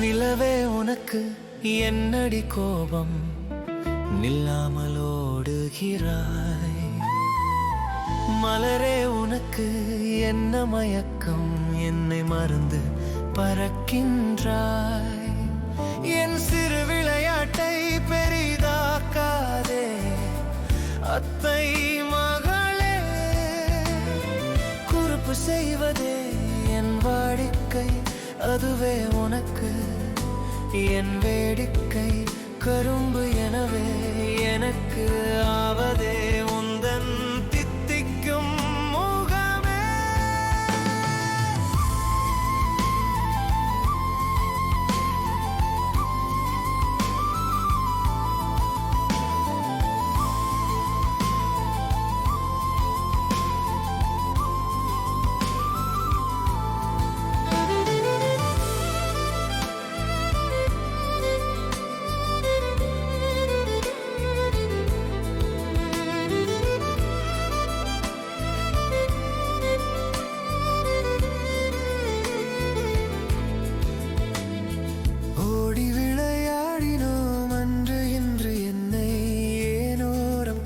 நிலவே உனக்கு என்னடி கோபம்? நில்லாமல் ஓடுகிறாய் மலரே உனக்கு என்ன மயக்கம்? என்னை மறந்து பறக்கின்றாய். என் சிறு விளையாட்டை பெரிதாக்காதே. அத்தை மகளே குறுப்பு செய்வதே என் வாடிக்கை. அதுவே என் வேடிக்கை கரும்பு எனவே எனக்கு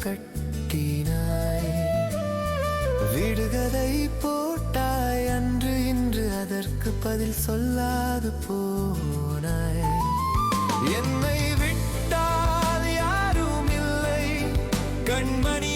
கட்டினாய். விடுகதை போட்டாய் அன்று இன்று அதற்கு பதில் சொல்லாது போனாய். என்னை விட்டால் யாரும் இல்லை கண்மணி